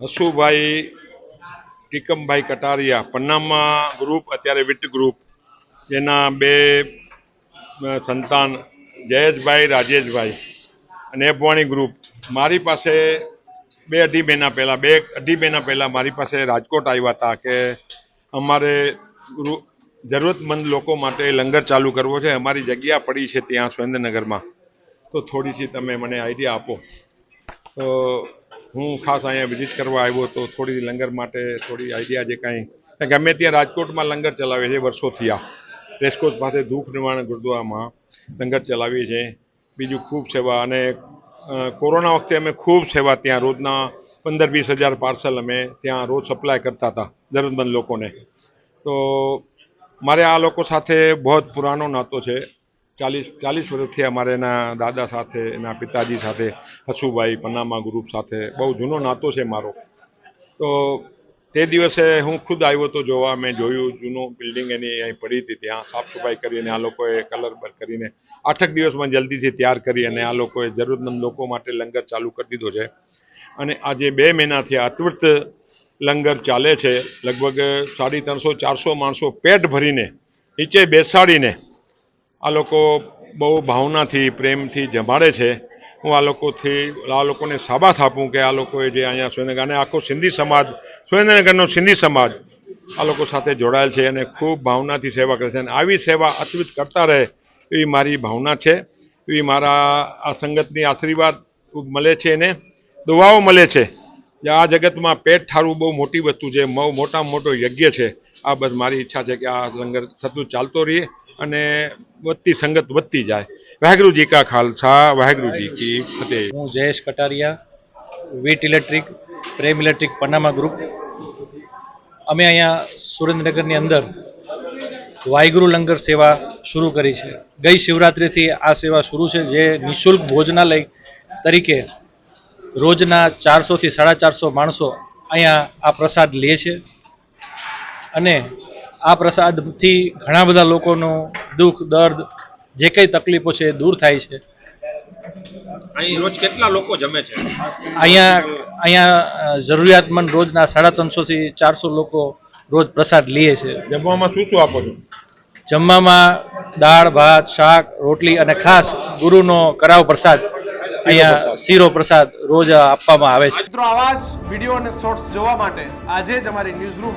હસુભાઈ ટીકમભાઈ કટારિયા, પન્નામાં ગ્રુપ અત્યારે વિટ ગ્રુપ એના બે સંતાન, જયેશભાઈ, રાજેશભાઈ અને એપવાણી ગ્રુપ મારી પાસે બે અઢી મહિના પહેલાં, બે અઢી મહિના પહેલાં મારી પાસે રાજકોટ આવ્યા હતા કે અમારે જરૂરતમંદ લોકો માટે લંગર ચાલુ કરવો છે. અમારી જગ્યા પડી છે ત્યાં સુરેન્દ્રનગરમાં. તો થોડીસી તમે મને આઈડિયા આપો. તો હું ખાસ અહીંયા વિઝિટ કરવા આવ્યો તો થોડી લંગર માટે થોડી આઈડિયા જે કાંઈ ગમે ત્યાં રાજકોટમાં લંગર ચલાવીએ છીએ વર્ષો થયા રેસકોર્સ પાસે દુઃખ નિવારણ ગુરુદ્વારામાં લંગર ચલાવીએ છીએ. બીજું ખૂબ સેવા અને કોરોના વખતે અમે ખૂબ સેવા ત્યાં રોજના પંદર વીસ હજાર પાર્સલ અમે ત્યાં રોજ સપ્લાય કરતા હતા જરૂરતમંદ લોકોને. તો મારે આ લોકો સાથે બહુ પુરાનો નાતો છે. ચાલીસ ચાલીસ વર્ષથી અમારે એના દાદા સાથે, એના પિતાજી સાથે, હસુભાઈ, પનામા ગ્રુપ સાથે, બહુ જૂનો નાતો છે મારો. તો તે દિવસે હું ખુદ આવ્યો તો જોવા, મેં જોયું જૂનું બિલ્ડિંગ એની અહીં પડી હતી, ત્યાં સાફ સફાઈ કરીને આ લોકોએ કલર બર કરીને આઠક દિવસમાં જલ્દીથી તૈયાર કરી અને આ લોકોએ જરૂરતમંદ લોકો માટે લંગર ચાલુ કરી દીધો છે. અને આજે બે મહિનાથી અતવૃત લંગર ચાલે છે, લગભગ સાડી ત્રણસો, ચારસો માણસો પેટ ભરીને, નીચે બેસાડીને આ લોકો બહુ ભાવનાથી, પ્રેમથી જમાડે છે. હું આ લોકોથી, આ લોકોને સાબાસ આપું કે આ લોકોએ જે અહીંયા સુરેન્દ્રનગર અને આખો સિંધી સમાજ, સુરેન્દ્રનગરનો સિંધી સમાજ આ લોકો સાથે જોડાયેલ છે અને ખૂબ ભાવનાથી સેવા કરે છે. અને આવી સેવા અતવિત કરતા રહે એવી મારી ભાવના છે. એવી મારા આ સંગતની આશીર્વાદ મળે છે એને. દુવાઓ મળે છે જે આ જગતમાં પેટ ઠારવું બહુ મોટી વસ્તુ છે. મોટામાં મોટો યજ્ઞ છે. આ બસ મારી ઈચ્છા છે કે આ લંગર સતત ચાલતો રહે. અને વધતી સંગત વધતી જાય. વાહેગુરુ જી કા ખાલસા વાહેગુરુ જી કી ફતેહ. હું Jayesh Kataria, વીટ electric, Prem electric Panama group. અમે અહીંયા સુરેન્દ્રનગરની અંદર વાહેગુરુ લંગર સેવા શરૂ કરી છે. ગઈ શિવરાત્રિથી આ સેવા શરૂ છે, જે નિઃશુલ્ક ભોજનાલય તરીકે રોજના ચારસોથી સાડા ચારસો માણસો અહીંયા આ પ્રસાદ લે છે. અને આ પ્રસાદથી ઘણા બધા લોકોનું દુઃખ દર્દ જે કંઈ તકલીફો છે દૂર થાય છે. અહીં રોજ કેટલા લોકો જમે છે? અહીંયા અહીંયા જરૂરિયાતમંદ રોજના સાડા ત્રણસો થી ચારસો લોકો રોજ પ્રસાદ લે છે. જમવામાં શું શું આપો છો? જમવામાં દાળ ભાત શાક રોટલી અને ખાસ ગુરુનો કરાવ પ્રસાદ અહીંયા શીરો પ્રસાદ રોજ આપવામાં આવે છે. મિત્રો આવા જ વીડિયો અને શોર્ટ્સ જોવા માટે આજે જ અમારી ન્યૂઝ રૂમ